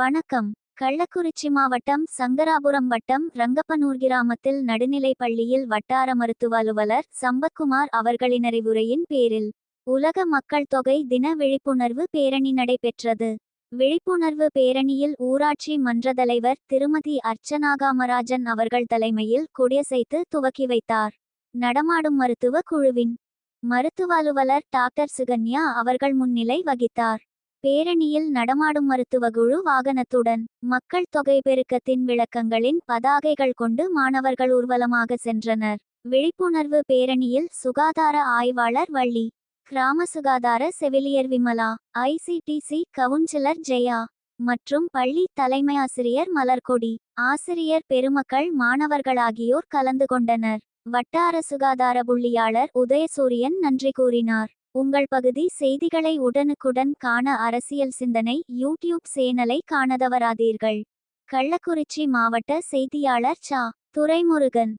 வணக்கம். கள்ளக்குறிச்சி மாவட்டம் சங்கராபுரம் வட்டம் ரங்கப்பனூர் கிராமத்தில் நடுநிலைப் பள்ளியில் வட்டார மருத்துவ அலுவலர் சம்பத்குமார் அவர்களின் அறிவுரையின் பேரில் உலக மக்கள் தொகை தின விழிப்புணர்வு பேரணி நடைபெற்றது. விழிப்புணர்வு பேரணியில் ஊராட்சி மன்ற தலைவர் திருமதி அர்ச்சனா காமராஜன் அவர்கள் தலைமையில் கொடியசைத்து துவக்கி வைத்தார். நடமாடும் மருத்துவ குழுவின் மருத்துவ அலுவலர் டாக்டர் சுகன்யா அவர்கள் முன்னிலை வகித்தார். பேரணியில் நடமாடும் மருத்துவ குழு வாகனத்துடன் மக்கள் தொகை பெருக்கத்தின் விளக்கங்களின் பதாகைகள் கொண்டு மாணவர்கள் ஊர்வலமாக சென்றனர். விழிப்புணர்வு பேரணியில் சுகாதார ஆய்வாளர் வள்ளி கிராம சுகாதார செவிலியர் விமலா ஐசிடிசி கவுன்சிலர் ஜெயா மற்றும் பள்ளி தலைமை ஆசிரியர் மலர்கொடி ஆசிரியர் பெருமக்கள் மாணவர்களாகியோர் கலந்து கொண்டனர். வட்டார சுகாதார புள்ளியாளர் உதயசூரியன் நன்றி கூறினார். உங்கள் பகுதி செய்திகளை உடனுக்குடன் காண அரசியல் சிந்தனை யூடியூப் சேனலை காணதவராதீர்கள். கள்ளக்குறிச்சி மாவட்ட செய்தியாளர் சா. துரைமுருகன்.